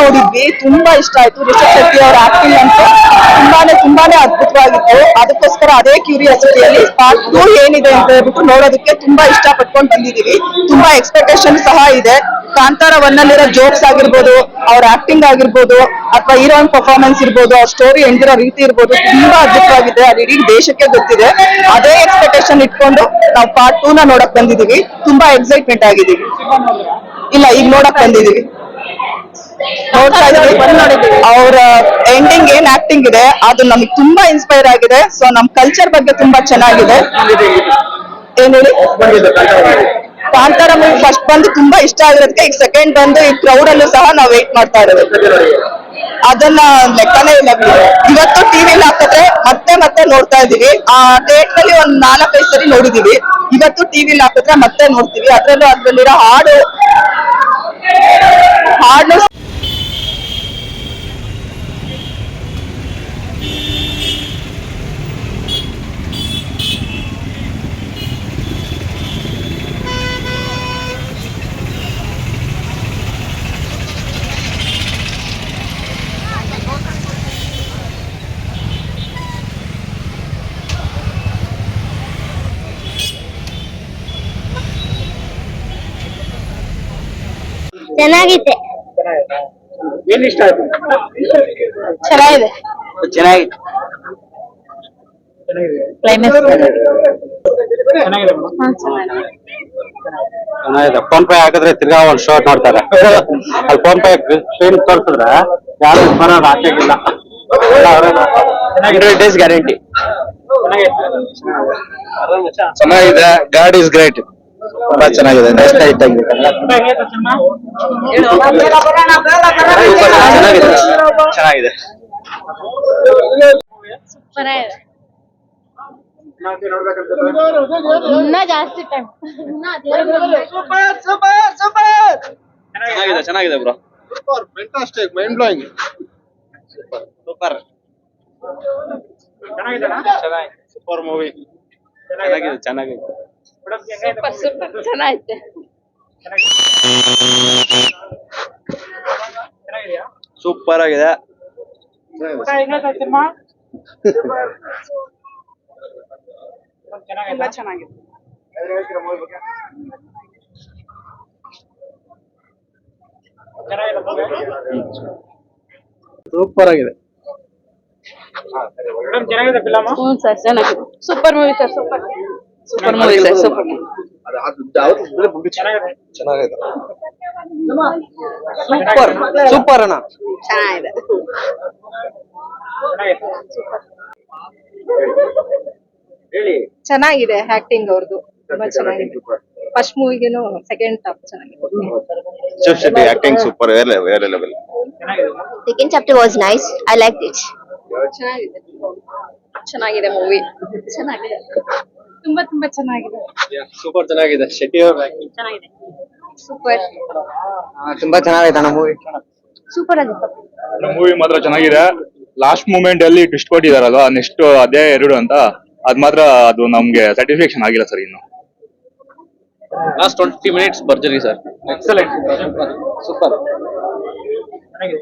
ನೋಡಿದ್ವಿ. ತುಂಬಾ ಇಷ್ಟ ಆಯ್ತು ರಿಷಬ್ ಶೆಟ್ಟಿ ಅವ್ರ ಆಕ್ಟಿಂಗ್ ಅಂತೂ. ತುಂಬಾನೇ ತುಂಬಾನೇ ಅದ್ಭುತವಾಗಿತ್ತು. ಅದಕ್ಕೋಸ್ಕರ ಅದೇ ಕ್ಯೂರಿಯಾಸಿಟಿಯಲ್ಲಿ ಪಾರ್ಟ್ ಟೂ ಏನಿದೆ ಅಂತ ಹೇಳ್ಬಿಟ್ಟು ನೋಡೋದಕ್ಕೆ ತುಂಬಾ ಇಷ್ಟ ಪಟ್ಕೊಂಡು ಬಂದಿದೀವಿ ತುಂಬಾ ಎಕ್ಸ್ಪೆಕ್ಟೇಷನ್ ಸಹ ಇದೆ. ಕಾಂತಾರ ಒನ್ ಅಲ್ಲಿರೋ ಜೋಕ್ಸ್ ಆಗಿರ್ಬೋದು, ಅವ್ರ ಆಕ್ಟಿಂಗ್ ಆಗಿರ್ಬೋದು, ಅಥವಾ ಹೀರೋಯಿನ್ ಪರ್ಫಾರ್ಮೆನ್ಸ್ ಇರ್ಬೋದು, ಅವ್ರ ಸ್ಟೋರಿ ಎಂದಿರೋ ರೀತಿ ಇರ್ಬೋದು, ತುಂಬಾ ಅದ್ಭುತವಾಗಿದೆ. ಅದು ಇಡೀ ದೇಶಕ್ಕೆ ಗೊತ್ತಿದೆ. ಅದೇ ಎಕ್ಸ್ಪೆಕ್ಟೇಷನ್ ಇಟ್ಕೊಂಡು ನಾವು ಪಾರ್ಟ್ ಟೂ ನ ನೋಡಕ್ ಬಂದಿದೀವಿ ತುಂಬಾ ಎಕ್ಸೈಟ್ಮೆಂಟ್ ಆಗಿದೀವಿ ಇಲ್ಲ, ಈಗ ನೋಡಕ್ ಬಂದಿದೀವಿ ಅವ್ರ ಎಂಡಿಂಗ್ ಏನ್ ಆಕ್ಟಿಂಗ್ ಇದೆ, ಅದು ನಮ್ಗೆ ತುಂಬಾ ಇನ್ಸ್ಪೈರ್ ಆಗಿದೆ. ಸೊ ನಮ್ ಕಲ್ಚರ್ ಬಗ್ಗೆ ತುಂಬಾ ಚೆನ್ನಾಗಿದೆ. ಏನ್ ಹೇಳಿ? ಕಾಂತಾರ ಮೂವಿ ಫಸ್ಟ್ ಬಂದು ತುಂಬಾ ಇಷ್ಟ ಆಗಿರೋದಕ್ಕೆ ಈಗ ಸೆಕೆಂಡ್ ಬಂದು ಈ ಕ್ರೌಡ್ ಅಲ್ಲೂ ಸಹ ನಾವು ವೇಟ್ ಮಾಡ್ತಾ ಇರೋದು. ಅದನ್ನ ಲೆಕ್ಕನೇ ಇಲ್ಲ. ಇವತ್ತು ಟಿವಿಲಿ ಹಾಕಿದ್ರೆ ಮತ್ತೆ ಮತ್ತೆ ನೋಡ್ತಾ ಇದೀವಿ ಆ ಡೇಟ್ನಲ್ಲಿ ಒಂದ್ ನಾಲ್ಕೈದು ಸರಿ ನೋಡಿದೀವಿ. ಇವತ್ತು ಟಿವಿಲಿ ಹಾಕಿದ್ರೆ ಮತ್ತೆ ನೋಡ್ತೀವಿ. ಅದ್ರಲ್ಲೂ ಅದ್ರಲ್ಲಿರೋ ಹಾಡು ಹಾಡು ಚೆನ್ನಾಗಿದೆ ಏನ್ ಇಷ್ಟ ಆಯ್ತು? ಚೆನ್ನಾಗಿದೆ. ಚೆನ್ನಾಗಿತ್ತು. ಕ್ಲೈಮ್ಯಾಕ್ಸ್ ಚೆನ್ನಾಗಿದೆ. ಚೆನ್ನಾಗಿದೆ. ಫೋನ್ ಪೇ ಹಾಕಿದ್ರೆ ತಿರ್ಗಾ ಒಂದ್ ಶೋ ನೋಡ್ತಾರೆ. ಅಲ್ಲಿ ಫೋನ್ ಪೇ ಸ್ಕ್ರೀನ್ ತೋರಿಸಿದ್ರೆ ಯಾರು ಬರೋದು ಹಾಕಿಲ್ಲ ಹಂಡ್ರೆಡ್ ಡೇಸ್ ಗ್ಯಾರಂಟಿ ಚೆನ್ನಾಗಿದೆ. ಗಾಡ್ ಇಸ್ ಗ್ರೇಟ್ ತುಂಬಾ ಚೆನ್ನಾಗಿದೆ ನೆಕ್ಸ್ಟ್ ಹೈಟ್ ಆಗಿದೆ ಚೆನ್ನಾಗಿದೆ. ಚೆನ್ನಾಗಿದೆ ಇನ್ನ ಜಾಸ್ತಿ ಟೈಮ್ ಚೆನ್ನಾಗಿದೆ ಚೆನ್ನಾಗಿದೆ bro fantastic, mind blowing super super. Movie ಚೆನ್ನಾಗಿದೆ ಚೆನ್ನಾಗಿದೆ. ಸೂಪರ್ ಸೂಪರ್ ಚೆನ್ನಾಗೈತೆ. ಸೂಪರ್ ಆಗಿದೆ. ತುಂಬಾ ಚೆನ್ನಾಗಿದೆ. ಸೂಪರ್ ಆಗಿದೆ. ಚೆನ್ನಾಗಿದೆ ಚೆನ್ನಾಗಿದೆ. Super movie sir super super movie sir super ಚೆನ್ನಾಗಿದೆ. ಚೆನ್ನಾಗಿದೆ. ಸೂಪರ್ ಸೂಪರ್ ಅಣ್ಣ. ಚೆನ್ನಾಗಿದೆ. ಚೆನ್ನಾಗಿದೆ ಆಕ್ಟಿಂಗ್ ಅವ್ರದ್ದು ತುಂಬಾ ಚೆನ್ನಾಗಿದೆ ಫಸ್ಟ್ ಮೂವಿಗೇನು ಸೆಕೆಂಡ್ ಟಾಪ್ ಚೆನ್ನಾಗಿದೆ. ಆಕ್ಟಿಂಗ್ ಸೂಪರ್ ಲೆವೆಲ್ ಚೆನ್ನಾಗಿದೆ. Second chapter was nice I like it ಚೆನ್ನಾಗಿದೆ. ಚೆನ್ನಾಗಿದೆ ಮೂವಿ ಚೆನ್ನಾಗಿದೆ. ತುಂಬಾ ತುಂಬಾ ಚೆನ್ನಾಗಿದೆ. ಸೂಪರ್ ಚೆನ್ನಾಗಿದೆ. ಶೆಟ್ಟಿ ಅವರ ಚೆನ್ನಾಗಿದೆ. ಸೂಪರ್ ತುಂಬಾ ಚೆನ್ನಾಗಿದೆ ಅಣ್ಣ ಮೂವಿ ಸೂಪರ್ ಆಗಿತ್ತು ಮೂವಿ ಮಾತ್ರ ಚೆನ್ನಾಗಿದೆ. ಲಾಸ್ಟ್ ಮೂಮೆಂಟ್ ಅಲ್ಲಿ ಟ್ವಿಸ್ಟ್ ಕೊಟ್ಟಿದಾರಲ್ವ? ನೆಕ್ಸ್ಟ್ ಅದೇ ಎರಡು ಅಂತ. ಅದ್ ಮಾತ್ರ ಅದು ನಮ್ಗೆ ಸ್ಯಾಟಿಸ್ಫ್ಯಾಕ್ಷನ್ ಆಗಿಲ್ಲ ಸರ್ ಇನ್ನು. ಲಾಸ್ಟ್ ಟ್ವೆಂಟಿ ಮಿನಿಟ್ಸ್ ಬರ್ಜರಿ ಸರ್ ಎಕ್ಸಲೆಂಟ್ ಸೂಪರ್ ಚೆನ್ನಾಗಿದೆ.